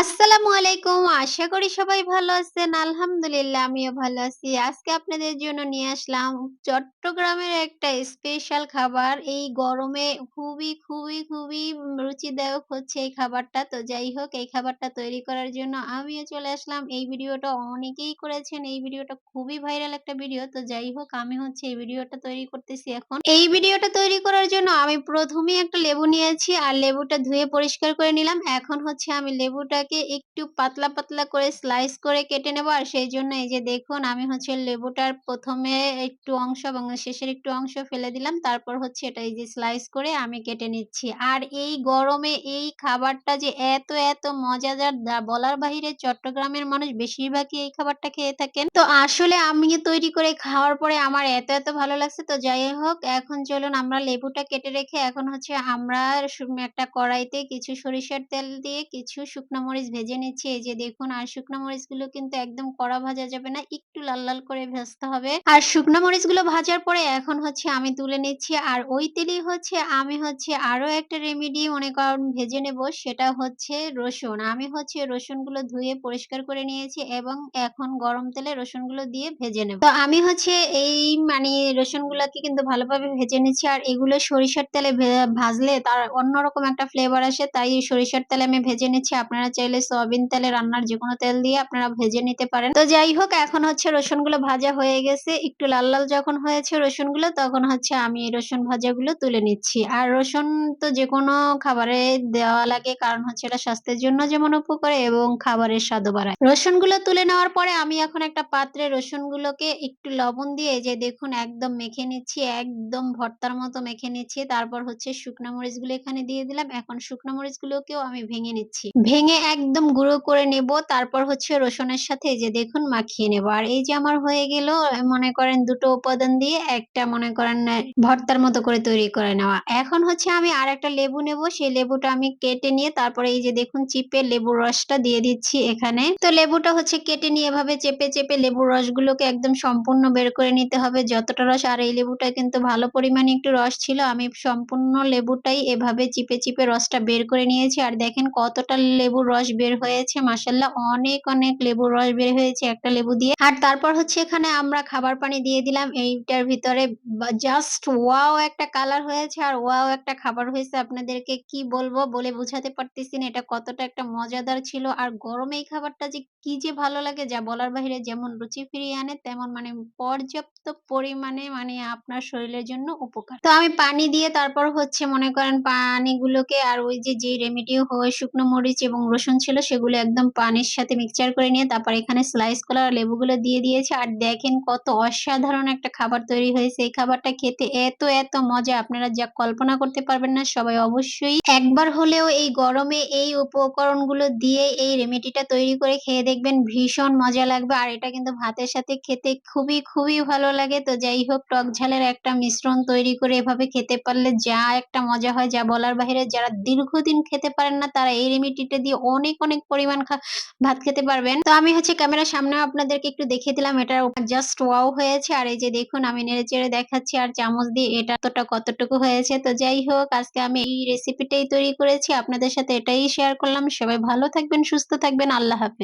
আসসালামু আলাইকুম। আশা করি সবাই ভালো আছেন। আলহামদুলিল্লাহ আমিও ভালো আছি। আজকে আপনাদের জন্য নিয়ে আসলাম চট্টগ্রামের একটা স্পেশাল খাবার। এই গরমে খুবই, খুবই, খুবই রুচিদায়ক হচ্ছে এই খাবারটা। তো যাই হোক এই খাবারটা তৈরি করার জন্য আমিও চলে আসলাম। এই ভিডিওটা অনেকেই করেছেন। এই ভিডিওটা খুবই ভাইরাল একটা ভিডিও। তো যাই হোক আমি হচ্ছে এই ভিডিওটা তৈরি করতেছি এখন। এই ভিডিওটা তৈরি করার জন্য আমি ১ম এই একটা লেবু নিয়েছি আর লেবুটা ধুয়ে পরিষ্কার করে নিলাম। এখন হচ্ছে আমি লেবুটাকে একটু পাতলা, পাতলা করে স্লাইস করে কেটে নেব। আর সেই জন্য এই যে দেখুন আমি হচ্ছে লেবুটার প্রথমে একটু অংশ এবং শেষের একটু অংশ ফেলে দিলাম। তারপর হচ্ছে এটা এই যে স্লাইস করে আমি কেটে নিচ্ছি। আর এই গরমে এই খাবারটা যে এত, এত মজাদার বলার বাহিরে চট্টগ্রামের মানুষ বেশিরভাগই এই খাবারটা খেয়ে থাকেন। তো আসলে আমি তৈরি করে খাওয়ার পরে আমার এত, এত ভালো লাগছে। তো যাই হোক এখন চলুন আমরা লেবুটা কেটে রেখে এখন হচ্ছে আমরা একটা কড়াইতে কিছু সরিষার তেল দিয়ে কিছু শুকনো মরিচ ভেজে নিচ্ছি। এই যে দেখুন আর শুকনো মরিচগুলো কিন্তু একদম কড়া ভাজা যাবে না। একটু লাল, লাল করে ভাজতে হবে। আর শুকনো মরিচগুলো ভাজার পরে এখন হচ্ছে আমি তুলে নিচ্ছি। আর ওই তেলেই হচ্ছে আমি হচ্ছে আরও একটা রেমেডি মনে করেন ভেজে নেব সেটা হচ্ছে রসুন। আমি হচ্ছে রসুনগুলো ধুয়ে পরিষ্কার করে নিয়েছি এবং এখন গরম তেলে রসুনগুলো দিয়ে ভেজে নেব। তো আমি হচ্ছে এই মানে রসুনগুলাকে কিন্তু ভালোভাবে ভেজে নিচ্ছি। আর এগুলো সরিষার তেলে ভাজলে তার অন্যরকম একটা ফ্লেভার আসে। তাই সরিষার তেলে আমি ভেজে নিচ্ছি। আপনারা চাইলে সয়াবিন তেলে রান্নার যেকোনো তেল দিয়ে আপনারা ভেজে নিতে পারেন। তো যাই হোক এখন হচ্ছে রসুনগুলো ভাজা হয়ে গেছে। একটু লাল, লাল যখন হয়েছে রসুনগুলো তখন হচ্ছে আমি রসুন ভাজাগুলো তুলে নিচ্ছি। আর রসুন তো যেকোনো খাবারে দেওয়া লাগে কারণ হচ্ছে এটা স্বাস্থ্যের জন্য যেমন উপকারে এবং খাবারের স্বাদও বাড়ায়। রসুনগুলো তুলে নেওয়ার পরে আমি এখন একটা পাত্রে রসুনগুলোকে একটু লবণ দিয়ে যে দেখুন একদম মেখে নিচ্ছি। একদম ভর্তার মতো মেখে নিচ্ছি। তারপর হচ্ছে শুকনো মরিচগুলো এখানে দিয়ে দিলাম। এখন শুকনো মরিচগুলোকেও আমি ভেঙে নিচ্ছি। ভেঙে একদম গুঁড়ো করে নেব। তারপর হচ্ছে রসুনের সাথে যে দেখুন মাখিয়ে নেব। আর এই যে আমার হয়ে গেল মনে করেন দুটো উপাদান দিয়ে একটা মনে করেন ভর্তার মতো করে তৈরি করে নেওয়া। এখন হচ্ছে আমি আর একটা লেবু নেব। সেই লেবুটা আমি কেটে নিয়ে তারপরে এই যে দেখুন চিপে লেবুর রসটা দিয়ে দিচ্ছি এখানে। তো লেবুটা হচ্ছে কেটে নিয়ে এভাবে চেপে, চেপে লেবুর রসগুলোকে একদম সম্পূর্ণ বের করে নিতে হবে যতটা রস আর এই লেবুটা কিন্তু ভালো পরিমাণে একটু রস ছিল। আমি সম্পূর্ণ লেবুটাই এভাবে চিপে, চিপে রসটা বের করে নিয়েছি। আর দেখেন কতটা লেবুর রস বের হয়েছে মাশাআল্লাহ অনেক, অনেক লেবুর রস বের হয়েছে একটা লেবু দিয়ে। আর তারপর হচ্ছে এখানে আমরা খাবার পানি দিয়ে দিলাম এইটার ভিতরে জাস্ট ওয়াও একটা কালার হয়েছে আর ওয়াও একটা খাবার হয়েছে। আপনাদেরকে কি বলব বলে বোঝাতে পারতেছি না এটা কতটা একটা মজাদার ছিল। আর গরমে এই খাবারটা যে কি যে ভালো লাগে যা বলার বাহিরে যেমন রুচি ফিরিয়ে আনে তেমন মানে পর্যাপ্ত পরিমাণে মানে আপনার শরীরের জন্য উপকার। তো আমি পানি দিয়ে তারপর হচ্ছে মনে করেন পানিগুলোকে আর ওই যে, যে রেমেডি হয় শুকনো মরিচ এবং রসুন ছিল সেগুলো একদম পানির সাথে মিক্সচার করে নিয়ে তারপর এখানে স্লাইস করা লেবুগুলো দিয়ে দিয়েছে আর দেখেন কত অসাধারণ একটা খাবার তৈরি হয়েছে। এই খাবারটা খেতে এত, এত মজা আপনারা যা কল্পনা করতে পারবেন না। সবাই অবশ্যই একবার হলেও এই গরমে এই উপকরণগুলো দিয়ে এই রেমেডিটা তৈরি করে খেয়ে দেখবেন ভীষণ মজা লাগবে। আর এটা কিন্তু ভাতের সাথে খেতে খুবই, খুবই ভালো লাগে। তো যাই হোক টক ঝালের একটা মিশ্রণ তৈরি করে এভাবে খেতে পারলে যা একটা মজা হয় যা বলার বাইরে যারা দীর্ঘদিন খেতে পারেন না তারা এই রেমেডিটা দিয়ে অনেক, অনেক পরিমাণ ভাত খেতে পারবেন। তো আমি হচ্ছে ক্যামেরার সামনে আপনাদেরকে একটু দেখিয়ে দিলাম এটা জাস্ট ওয়াও হয়েছে। আর এই যে দেখুন আমি নেড়ে চেড়ে দেখাচ্ছি আর চামচ দিয়ে এটা এতটা কতটুকু হয়েছে। তো যাই হোক আজকে আমি এই রেসিপিটাই তৈরি করেছি। আপনাদের সাথে এটাই শেয়ার করলাম। সবাই ভালো থাকবেন, সুস্থ থাকবেন। আল্লাহ হাফেজ।